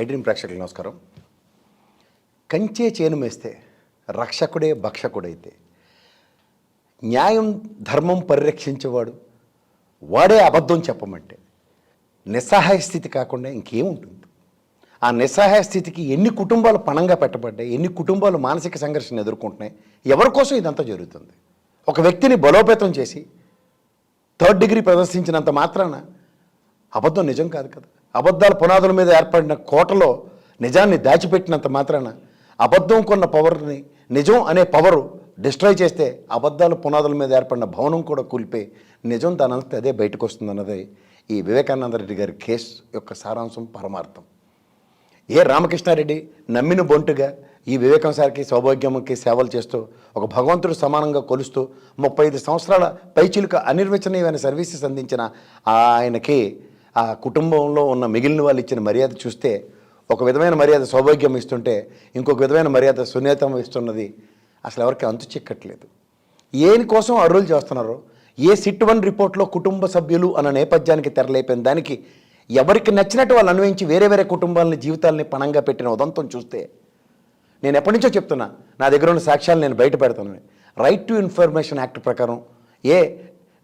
ఐడ్రీమ్ ప్రేక్షకులకు నమస్కారం. కంచే చేను మేస్తే రక్షకుడే భక్షకుడైతే. న్యాయం ధర్మం పరిరక్షించేవాడు వాడే అబద్ధం చెప్పమంటే. నిస్సహాయ స్థితి కాకుండా ఇంకేముంటుంది? ఆ నిస్సహాయ స్థితికి ఎన్ని కుటుంబాలు పణంగా పెట్టబడ్డాయి ఎన్ని కుటుంబాలు మానసిక సంఘర్షణ ఎదుర్కొంటున్నాయి ఎవరి కోసం ఇదంతా జరుగుతుంది? ఒక వ్యక్తిని బలోపేతం చేసి థర్డ్ డిగ్రీ ప్రదర్శించినంత మాత్రాన అబద్ధం నిజం కాదు కదా? అబద్ధాల పునాదుల మీద ఏర్పడిన కోటలో నిజాన్ని దాచిపెట్టినంత మాత్రాన అబద్ధం కొన్న పవర్ని నిజం అనే పవరు డిస్ట్రాయ్ చేస్తే అబద్ధాల పునాదుల మీద ఏర్పడిన భవనం కూడా కూలిపే నిజం దానంతా అదే బయటకు వస్తుందన్నదే ఈ వివేకానంద రెడ్డి గారి కేసు యొక్క సారాంశం పరమార్థం. ఏ రామకృష్ణారెడ్డి నమ్మిన బొంటుగా ఈ వివేకం సార్కి సౌభాగ్యంకి సేవలు చేస్తూ ఒక భగవంతుడు సమానంగా కొలుస్తూ ముప్పై ఐదు సంవత్సరాల పైచిలుక అనిర్వచనీయమైన సర్వీసెస్ అందించిన ఆయనకి ఆ కుటుంబంలో ఉన్న మిగిలిన వాళ్ళు ఇచ్చిన మర్యాద చూస్తే ఒక విధమైన మర్యాద సౌభాగ్యం ఇస్తుంటే ఇంకొక విధమైన మర్యాద సున్నితం ఇస్తున్నది. అసలు ఎవరికి అంతు చిక్కట్లేదు. ఏని కోసం అర్రులు చేస్తున్నారు ఏ సిట్ వన్ రిపోర్ట్లో కుటుంబ సభ్యులు అన్న నేపథ్యానికి తెరలేపిన దానికి ఎవరికి నచ్చినట్టు వాళ్ళు అన్వయించి వేరే వేరే కుటుంబాలని జీవితాలని పణంగా పెట్టిన ఉదంతం చూస్తే నేను ఎప్పటి నుంచో చెప్తున్నా నా దగ్గర ఉన్న సాక్ష్యాలు నేను బయట పెడతాను రైట్ టు ఇన్ఫర్మేషన్ యాక్ట్ ప్రకారం ఏ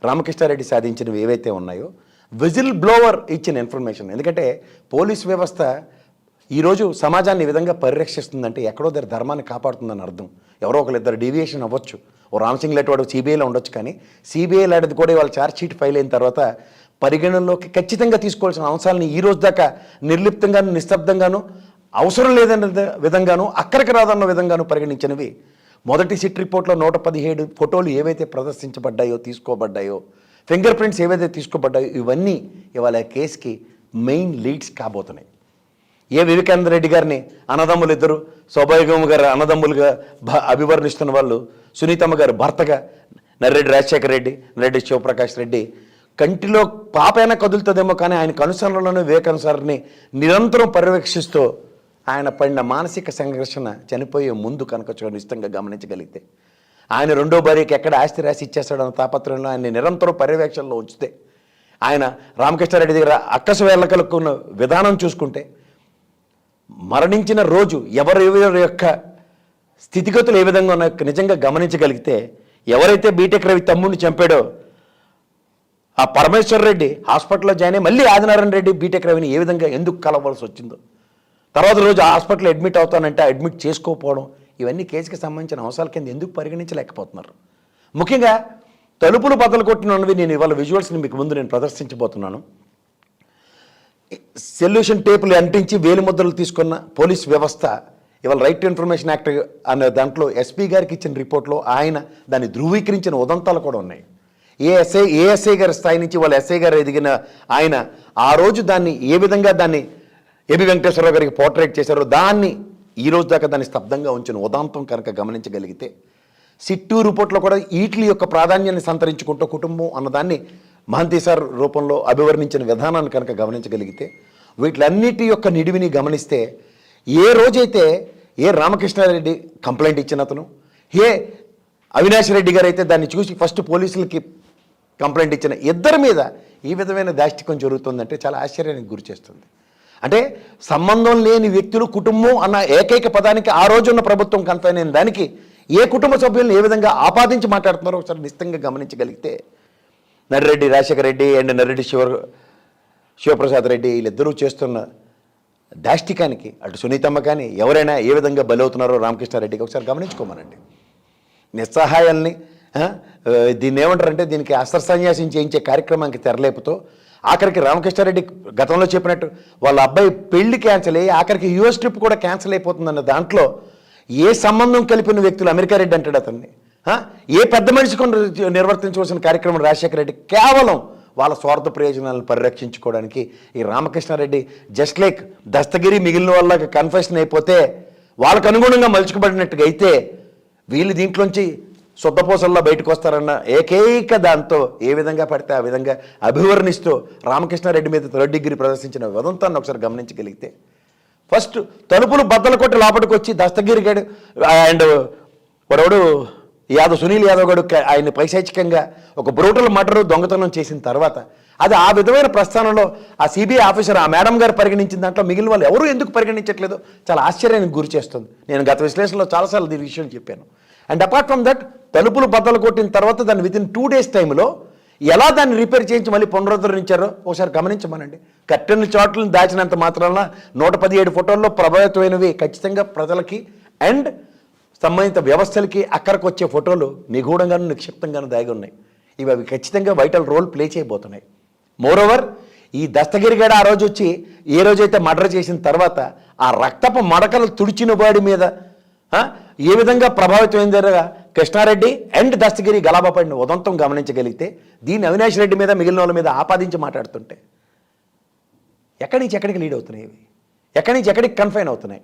రామకృష్ణారెడ్డి సాధించినవి ఏవైతే ఉన్నాయో విజిల్ బ్లోవర్ ఇచ్చిన ఇన్ఫర్మేషన్. ఎందుకంటే పోలీస్ వ్యవస్థ ఈరోజు సమాజాన్ని ఈ విధంగా పరిరక్షిస్తుందంటే ఎక్కడో దగ్గర ధర్మాన్ని కాపాడుతుందని అర్థం. ఎవరో ఒకరిద్దరు డీవియేషన్ అవ్వచ్చు. ఓ రామసింగ్ లాంటి వాడు సిబిఐలో ఉండొచ్చు కానీ సిబిఐ లాంటిది కూడా వాళ్ళ ఛార్జ్ షీట్ ఫైల్ అయిన తర్వాత పరిగణనలోకి ఖచ్చితంగా తీసుకోవాల్సిన అంశాలని ఈ రోజు దాకా నిర్లిప్తంగాను నిశ్శబ్దంగాను అవసరం లేదన్న విధంగాను అక్కడికి రాదన్న విధంగాను పరిగణించినవి. మొదటి సిట్ రిపోర్ట్లో నూట పదిహేడు ఫోటోలు ఏవైతే ప్రదర్శించబడ్డాయో తీసుకోబడ్డాయో ఫింగర్ ప్రింట్స్ ఏవైతే తీసుకోబడ్డాయో ఇవన్నీ ఇవాళ కేసుకి మెయిన్ లీడ్స్ కాబోతున్నాయి. ఏ వివేకానంద రెడ్డి గారిని అన్నదమ్ములు ఇద్దరు సౌభాగ్యమ్మ గారు అన్నదమ్ములుగా భ- అభివర్ణిస్తున్న వాళ్ళు సునీతమ్మ గారు భర్తగా నర్రెడ్డి రాజశేఖర రెడ్డి నర్రెడ్డి శివప్రకాష్ రెడ్డి కంటిలో పాపైనా కదులుతుందేమో కానీ ఆయన కనుసరణలోనే వివేకానంద నిరంతరం పర్యవేక్షిస్తూ ఆయన పడిన మానసిక సంఘర్షణ చనిపోయే ముందు కనుక చూడండి ఇష్టంగా గమనించగలిగితే. ఆయన రెండో భార్యకి ఎక్కడ ఆస్తి రాసి ఇచ్చేస్తాడన్న తాపత్రయంలో ఆయన నిరంతరం పర్యవేక్షణలో ఉంచితే ఆయన రామకృష్ణారెడ్డి దగ్గర అక్కసు వేళ్ళకలుకున్న విధానం చూసుకుంటే మరణించిన రోజు ఎవరెవరి ఎవరి యొక్క స్థితిగతులు ఏ విధంగా ఉన్నాయో నిజంగా గమనించగలిగితే ఎవరైతే బీటెక్ రవి తమ్ముడిని చంపాడో ఆ పరమేశ్వర్ రెడ్డి హాస్పిటల్లో జాయిన్ అయ్యి మళ్ళీ ఆదినారాయణ రెడ్డి బీటెక్ రవిని ఏ విధంగా ఎందుకు కలవలసి వచ్చిందో తర్వాత రోజు హాస్పిటల్ అడ్మిట్ అవుతానంటే అడ్మిట్ చేసుకోకపోవడం ఇవన్నీ కేసుకి సంబంధించిన అంశాల కింద ఎందుకు పరిగణించలేకపోతున్నారు? ముఖ్యంగా తలుపులు బద్దలు కొట్టినవి నేను ఇవాళ విజువల్స్ని మీకు ముందు నేను ప్రదర్శించబోతున్నాను. సెల్యూషన్ టేపులు అంటించి వేలి ముద్రలు తీసుకున్న పోలీస్ వ్యవస్థ ఇవాళ రైట్ టు ఇన్ఫర్మేషన్ యాక్ట్ అనే దాంట్లో ఎస్పీ గారికి ఇచ్చిన రిపోర్ట్లో ఆయన దాన్ని ధృవీకరించిన ఉదంతాలు కూడా ఉన్నాయి. ఏఎస్ఐ ఏఎస్ఐ గారి స్థాయి నుంచి వాళ్ళ ఎస్ఐ గారు ఎదిగిన ఆయన ఆ రోజు దాన్ని ఏ విధంగా దాన్ని ఏబి వెంకటేశ్వరరావు గారికి పోర్ట్రేట్ చేశారో దాన్ని ఈ రోజు దాకా దాన్ని స్తబ్దంగా ఉంచిన ఉదాంతం కనుక గమనించగలిగితే సిట్టు రిపోర్ట్లో కూడా ఈట్లీ యొక్క ప్రాధాన్యాన్ని సంతరించుకుంటూ కుటుంబం అన్నదాన్ని మహంతి సార్ రూపంలో అభివర్ణించిన విధానాన్ని కనుక గమనించగలిగితే వీటిలన్నిటి యొక్క నిడివిని గమనిస్తే ఏ రోజైతే ఏ రామకృష్ణారెడ్డి కంప్లైంట్ ఇచ్చిన అతను ఏ అవినాష్ రెడ్డి గారు అయితే దాన్ని చూసి ఫస్ట్ పోలీసులకి కంప్లైంట్ ఇచ్చిన ఇద్దరి మీద ఈ విధమైన దాష్టికం జరుగుతుందంటే చాలా ఆశ్చర్యానికి గురి చేస్తుంది. అంటే సంబంధం లేని వ్యక్తులు కుటుంబం అన్న ఏకైక పదానికి ఆ రోజున్న ప్రభుత్వం కన్ఫైన్ అయిన దానికి ఏ కుటుంబ సభ్యులను ఏ విధంగా ఆపాదించి మాట్లాడుతున్నారో ఒకసారి నిశ్చితంగా గమనించగలిగితే నర్రెడ్డి రాజశేఖర రెడ్డి అండ్ నర్రెడ్డి శివ శివప్రసాద్ రెడ్డి వీళ్ళిద్దరూ చేస్తున్న దాష్టికానికి అటు సునీతమ్మ కానీ ఎవరైనా ఏ విధంగా బలవుతున్నారో రామకృష్ణారెడ్డికి ఒకసారి గమనించుకోమనండి. నిస్సహాయాల్ని దీన్ని ఏమంటారంటే దీనికి అస్త్ర సన్యాసం చేయించే కార్యక్రమానికి తెరలేపుతో ఆఖరికి రామకృష్ణారెడ్డి గతంలో చెప్పినట్టు వాళ్ళ అబ్బాయి పెళ్ళి క్యాన్సిల్ అయ్యి ఆఖరికి యూఎస్ ట్రిప్ కూడా క్యాన్సిల్ అయిపోతుందన్న దాంట్లో ఏ సంబంధం కలిపిన వ్యక్తులు అమెరికా రెడ్డి అంటాడు అతన్ని? ఏ పెద్ద మనిషి కొన్ని నిర్వర్తించవలసిన కార్యక్రమం రాజశేఖర రెడ్డి? కేవలం వాళ్ళ స్వార్థ ప్రయోజనాలను పరిరక్షించుకోవడానికి ఈ రామకృష్ణారెడ్డి జస్ట్ లైక్ దస్తగిరి మిగిలిన వాళ్ళకి కన్ఫెషన్ అయిపోతే వాళ్ళకు అనుగుణంగా మలుచుకుబడినట్టుగా అయితే వీళ్ళు దీంట్లోంచి శుద్ధపూసల్లో బయటకు వస్తారన్న ఏకైక దాంతో ఏ విధంగా పడితే ఆ విధంగా అభివర్ణిస్తూ రామకృష్ణారెడ్డి మీద థర్డ్ డిగ్రీ ప్రదర్శించిన వదంతాన్ని ఒకసారి గమనించగలిగితే ఫస్ట్ తలుపులు బద్దలు కొట్టి లోపలికి వచ్చి దస్తగిరిగాడు అండ్ వాడెవడు యాదవ్ సునీల్ యాదవ్ గడు ఆయన పైశాచికంగా ఒక బ్రూటల్ మర్డర్ దొంగతనం చేసిన తర్వాత అది ఆ విధమైన ప్రస్థానంలో ఆ సిబిఐ ఆఫీసర్ ఆ మేడం గారు పరిగణించిన దాంట్లో మిగిలిన వాళ్ళు ఎవరు ఎందుకు పరిగణించట్లేదు? చాలా ఆశ్చర్యానికి గురి చేస్తుంది. నేను గత విశ్లేషణలో చాలాసార్లు దీని విషయం చెప్పాను. అండ్ అపార్ట్ ఫ్రమ్ దట్ తలుపులు బద్దలు కొట్టిన తర్వాత దాన్ని విత్ ఇన్ టూ డేస్ టైంలో ఎలా దాన్ని రిపేర్ చేయించి మళ్ళీ పునరుద్ధరించారో ఒకసారి గమనించమనండి. కట్టెన చాట్లను దాచినంత మాత్రాన నూట పదిహేడు ఫోటోల్లో ప్రభావితమైనవి ఖచ్చితంగా ప్రజలకి అండ్ సంబంధిత వ్యవస్థలకి అక్కడికి వచ్చే ఫోటోలు నిగూఢంగాను నిక్షిప్తంగాను దాగి ఉన్నాయి. ఇవి అవి ఖచ్చితంగా వైటల్ రోల్ ప్లే చేయబోతున్నాయి. మోరోవర్ ఈ దస్తగిరిగాడ ఆ రోజు వచ్చి ఏ రోజైతే మర్డర్ చేసిన తర్వాత ఆ రక్తపు మడకలు తుడిచిన వాడి మీద ఏ విధంగా ప్రభావితమైందరగా కృష్ణారెడ్డి అండ్ దస్తగిరి గలాబపడిన ఉదంతం గమనించగలిగితే దీన్ని అవినాష్ రెడ్డి మీద మిగిలిన వాళ్ళ మీద ఆపాదించి మాట్లాడుతుంటే ఎక్కడి నుంచి ఎక్కడికి లీడ్ అవుతున్నాయి ఇవి? ఎక్కడి నుంచి ఎక్కడికి కన్ఫైన్ అవుతున్నాయి?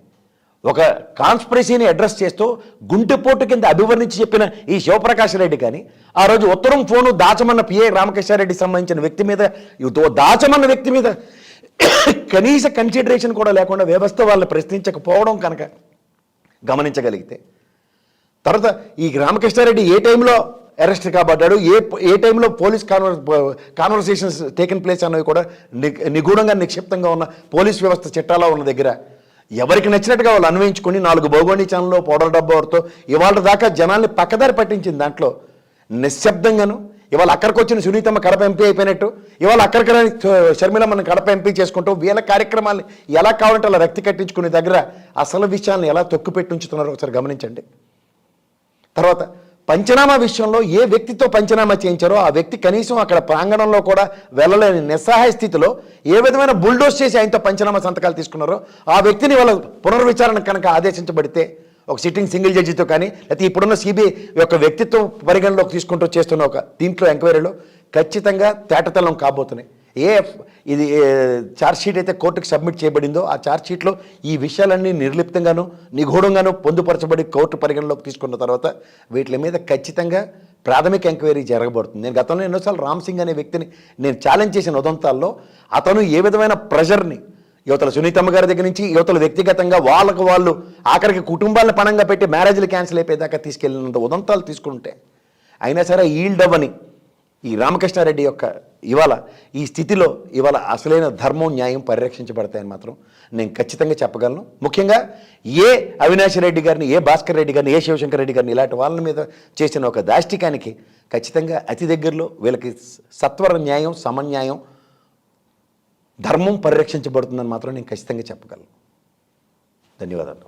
ఒక కాన్స్పిరసీని అడ్రస్ చేస్తూ గుంటెపోటు కింద అభివర్ణించి చెప్పిన ఈ శివప్రకాష్ రెడ్డి కానీ ఆ రోజు ఉత్తరం ఫోను దాచమన్న పిఏ రామకృష్ణారెడ్డికి సంబంధించిన వ్యక్తి మీద దాచమన్న వ్యక్తి మీద కనీస కన్సిడరేషన్ కూడా లేకుండా వ్యవస్థ వాళ్ళని ప్రశ్నించకపోవడం కనుక గమనించగలిగితే తర్వాత ఈ రామకృష్ణారెడ్డి ఏ టైంలో అరెస్ట్ కాబడ్డాడు? ఏ ఏ టైంలో పోలీస్ కాన్వర్ కాన్వర్సేషన్స్ టేకన్ ప్లేస్ అన్నవి కూడా ని- నిగూఢంగా నిక్షిప్తంగా ఉన్న పోలీస్ వ్యవస్థ చట్టాలో ఉన్న దగ్గర. ఎవరికి నచ్చినట్టుగా వాళ్ళు అన్వయించుకుని నాలుగు భౌగోళీ ఛానల్లో పౌడర్ డబ్బాతో ఇవాళ దాకా జనాల్ని పక్కదారి పట్టించింది దాంట్లో. నిశ్శబ్దంగాను ఇవాళ అక్కడికి వచ్చిన సునీతమ్మ కడప ఎంపీ అయిపోయినట్టు ఇవాళ అక్కడికి రాని మనం కడప ఎంపీ చేసుకుంటూ వీళ్ళ కార్యక్రమాలు ఎలా కావాలంటే అలా రక్తి కట్టించుకునే దగ్గర అసలు విషయాలను ఎలా తొక్కు ఉంచుతున్నారో ఒకసారి గమనించండి. తర్వాత పంచనామా విషయంలో ఏ వ్యక్తితో పంచనామా చేయించారో ఆ వ్యక్తి కనీసం అక్కడ ప్రాంగణంలో కూడా వెళ్ళలేని నిస్సహాయ స్థితిలో ఏ విధమైన బుల్డోస్ చేసి ఆయనతో పంచనామా సంతకాలు తీసుకున్నారో ఆ వ్యక్తిని వాళ్ళ పునర్విచారణ కనుక ఆదేశించబడితే ఒక సిట్టింగ్ సింగిల్ జడ్జితో కానీ లేకపోతే ఇప్పుడున్న సిబిఐ యొక్క వ్యక్తిత్వం పరిగణలోకి తీసుకుంటూ చేస్తున్న ఒక దీంట్లో ఎంక్వైరీలో ఖచ్చితంగా తేటతలం కాబోతున్నాయి. ఏ ఇది ఛార్జ్షీట్ అయితే కోర్టుకు సబ్మిట్ చేయబడిందో ఆ ఛార్జ్షీట్లో ఈ విషయాలన్నీ నిర్లిప్తంగాను నిగూఢంగాను పొందుపరచబడి కోర్టు పరిగణలోకి తీసుకున్న తర్వాత వీటి మీద ఖచ్చితంగా ప్రాథమిక ఎంక్వైరీ జరగబడుతుంది. నేను గతంలో ఎన్నోసార్లు రామ్ సింగ్ అనే వ్యక్తిని నేను ఛాలెంజ్ చేసిన ఉదంతాల్లో అతను ఏ విధమైన ప్రెషర్ని యువతల సునీతమ్మ గారి దగ్గర నుంచి యువతలు వ్యక్తిగతంగా వాళ్ళకు వాళ్ళు ఆఖరికి కుటుంబాలను పణంగా పెట్టి మ్యారేజ్లు క్యాన్సిల్ అయిపోయేదాకా తీసుకెళ్ళినంత ఉదంతాలు తీసుకుంటే అయినా సరే ఈల్డ్ అవ్వని ఈ రామకృష్ణారెడ్డి యొక్క ఇవాళ ఈ స్థితిలో ఇవాళ అసలైన ధర్మం న్యాయం పరిరక్షించబడతాయని మాత్రం నేను ఖచ్చితంగా చెప్పగలను. ముఖ్యంగా ఏ అవినాష్ రెడ్డి గారిని ఏ భాస్కర్ రెడ్డి గారిని ఏ శివశంకర్ రెడ్డి గారిని ఇలాంటి వాళ్ళ మీద చేసిన ఒక దాష్టికానికి ఖచ్చితంగా అతి దగ్గరలో వీళ్ళకి సత్వర న్యాయం సమన్యాయం ధర్మం పరిరక్షించబడుతుందని మాత్రం నేను ఖచ్చితంగా చెప్పగలను. ధన్యవాదాలు.